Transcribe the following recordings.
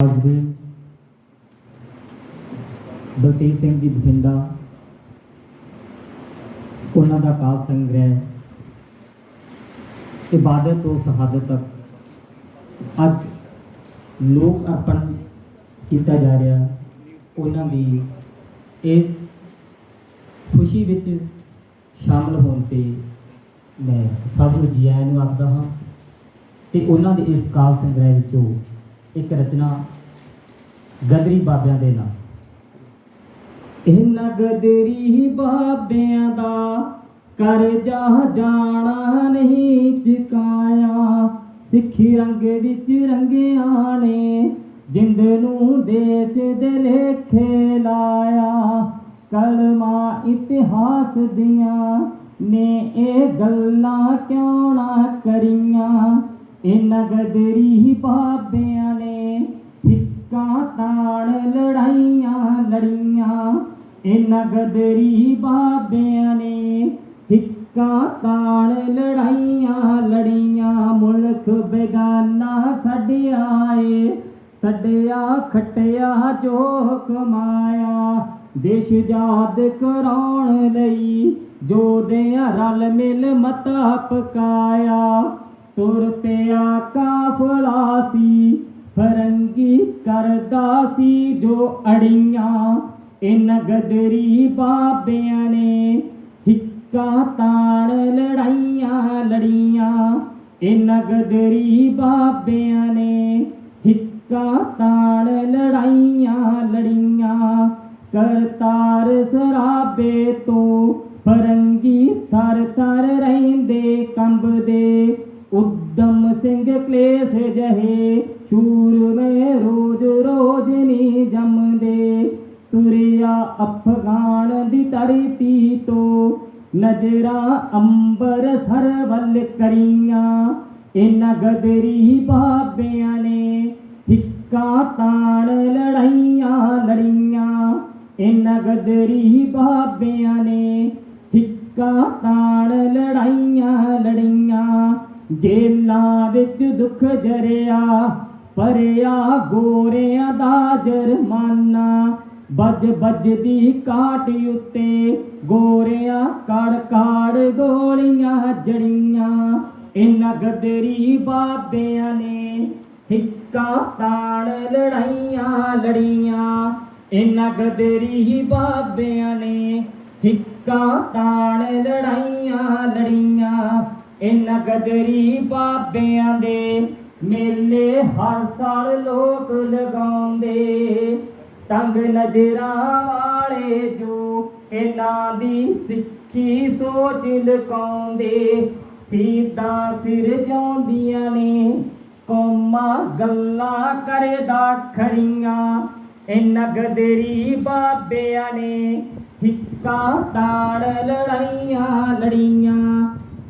ਜੀ ਬਲਤੇਜ ਸਿੰਘ ਜੀ ਬਠਿੰਡਾ, ਉਹਨਾਂ ਦਾ ਕਾਵ ਸੰਗ੍ਰਹਿ ਇਬਾਦਤ ਤੋਂ ਸ਼ਹਾਦਤ ਤੱਕ ਅੱਜ ਲੋਕ ਅਰਪਣ ਕੀਤਾ ਜਾ ਰਿਹਾ। ਉਹਨਾਂ ਦੀ ਇਹ ਖੁਸ਼ੀ ਵਿੱਚ ਸ਼ਾਮਲ ਹੋਣ ਤੇ ਮੈਂ ਸਭ ਨੂੰ ਜੀ ਆਇਆਂ ਨੂੰ ਆਖਦਾ ਹਾਂ ਤੇ ਉਹਨਾਂ ਦੇ ਇਸ ਕਾਵ ਸੰਗ੍ਰਹਿ ਵਿੱਚੋਂ ਇੱਕ ਰਚਨਾ ਗਦਰੀ ਬਾਬਿਆਂ ਦੇ ਨਾਂ ਇਹਨਾਂ ਗਦਰੀ ਬਾਬਿਆਂ ਦਾ ਕਰ ਜਾ ਜਾਣਾ ਨਹੀਂ ਚੁਕਾਇਆ। ਸਿੱਖੀ ਰੰਗ ਵਿੱਚ ਰੰਗਿਆ ਨੇ ਜਿੰਦ ਨੂੰ ਦੇਸ਼ ਦੇ ਲੇਖੇ ਲਾਇਆ। ਕਲਮਾ ਇਤਿਹਾਸ ਦੀਆਂ ਨੇ ਇਹ ਗੱਲਾਂ ਕਿਉਂ ਨਾ ਕਰੀਆਂ? ਇਹ ਨਗਦਰੀ ਬਾਬਿਆਂ ਇਹਨਾਂ ਗਦਰੀ ਬਾਬਿਆਂ ਨੇ ਹਿੱਕਾਂ ਤਾਣ ਲੜਾਈਆਂ, ਲੜੀਆਂ ਮੁਲਕ ਬੇਗਾਨਾ ਛੱਡਿਆ ਏ। ਛੱਡਿਆ, ਖਟਿਆ ਜੋ ਕਮਾਇਆ ਦੇਸ਼ ਯਾਦ ਕਰਾਉਣ ਲਈ ਜੋ ਦਿਆਂ ਰਲ ਮਿਲ ਮਤਾ ਪਕਾਇਆ ਤੁਰ ਪਿਆ ਕਾਫਲਾ ਸੀ, ਫਰੰਗੀ ਕਰਦਾ ਸੀ ਜੋ ਅੜੀਆਂ। ਇਨ ਗਦਰੀ ਬਾਬਿਆਂ ਨੇ ਹਿੱਕਾ ਤਾਣ ਲੜਾਈਆਂ ਲੜੀਆਂ। ਇਨ ਗਦਰੀ ਬਾਬਿਆਂ ਨੇ ਹਿੱਕਾ ਤਾਣ ਲੜਾਈਆਂ ਲੜੀਆਂ। ਕਰਤਾਰ ਸਰਾਬੇ ਤੋਂ ਫਰੰਗੀ ਥਰ ਥਰ ਰਹਿੰਦੇ ਕੰਬਦੇ ਉਦਮ ਸਿੰਘ ਕਲੇਸ਼ ਜਹੇ ਸ਼ੂਰਮੇ ਨਜ਼ਰਾਂ ਅੰਬਰ ਸਰ ਵੱਲ ਕਰੀਆਂ, ਇਹਨਾਂ ਗਦਰੀ ਬਾਬਿਆਂ ਨੇ ਹਿੱਕਾ ਤਾਣ ਲੜਾਈਆਂ ਲੜੀਆਂ। ਇਹਨਾਂ ਗਦਰੀ ਬਾਬਿਆਂ ਨੇ ਹਿੱਕਾ ਤਾਣ ਲੜਾਈਆਂ ਲੜੀਆਂ। ਜੇਲਾਂ ਵਿੱਚ ਦੁੱਖ ਜਰਿਆ ਪਰਿਆ ਗੋਰਿਆਂ ਦਾ ਜਰਮਾਨਾ। ਬੱਜ ਬੱਜਦੀ ਕਾਟ ਉੱਤੇ ਗੋਰਿਆਂ ਕੜ ਕੜ ਗੋਲੀਆਂ ਜੜੀਆਂ। ਇਹਨਾਂ ਗਦਰੀ ਬਾਬਿਆਂ ਨੇ ਹਿੱਕਾ ਤਾਣ ਲੜਾਈਆਂ ਲੜੀਆਂ। ਇਹਨਾਂ ਗਦਰੀ ਬਾਬਿਆਂ ਨੇ ਹਿੱਕਾ ਤਾਣ ਲੜਾਈਆਂ ਲੜੀਆਂ। ਇਹਨਾਂ ਗਦਰੀ ਬਾਬਿਆਂ ਦੇ ਮੇਲੇ ਹਰ ਸਾਲ ਲੋਕ ਲਗਾਉਂਦੇ। ਤੰਗ ਨਜ਼ਰਾਂ ਵਾਲੇ ਜੋ ਇਹਨਾਂ ਦੀ ਸਿੱਖੀ ਸੋਚ ਲਕਾਉਂਦੇ ਸੀਦਾ ਸਿਰ ਜਾਉਂਦੀਆਂ ਨੇ, ਕੌਮਾਂ ਗੱਲਾਂ ਕਰਦਾ ਖੜੀਆਂ ਇਹਨਾਂ ਗਦਰੀ ਬਾਬਿਆਂ ਨੇ ਹਿੱਕਾ ਤਾੜ ਲੜਾਈਆਂ ਲੜੀਆਂ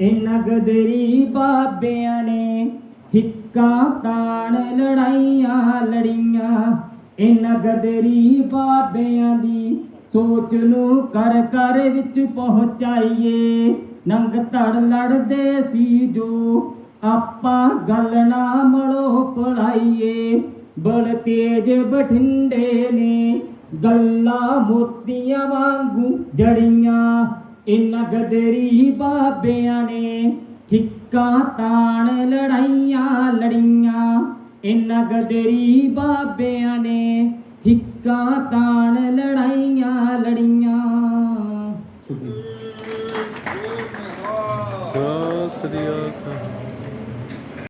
ਇਹਨਾਂ ਗਦਰੀ ਬਾਬਿਆਂ ਨੇ ਹਿੱਕਾ ਤਾਣ ਲੜਾਈਆਂ ਲੜੀਆਂ। ਇਹਨਾਂ ਗਦਰੀ ਬਾਬਿਆਂ ਦੀ ਸੋਚ ਨੂੰ ਕਰ ਕਰ ਵਿੱਚ ਪਹੁੰਚਾਈਏ। ਨੰਗ ਧੜ ਲੜਦੇ ਸੀ ਜੋ ਆਪਾਂ ਗੱਲ ਨਾ ਮੜੋ ਪੜਾਈਏ। ਬਲ ਤੇਜ ਬਠਿੰਡੇ ਨੇ ਗੱਲਾਂ ਮੋਤੀਆਂ ਵਾਂਗੂ ਜੜੀਆਂ। ਇਹਨਾਂ ਗਦਰੀ ਬਾਬਿਆਂ ਨੇ ਠਿੱਕਾ ਤਾਣ ਲੜਾਈਆਂ ਲੜੀਆਂ। ਇਹਨਾਂ ਗਦਰੀ ਬਾਬੇ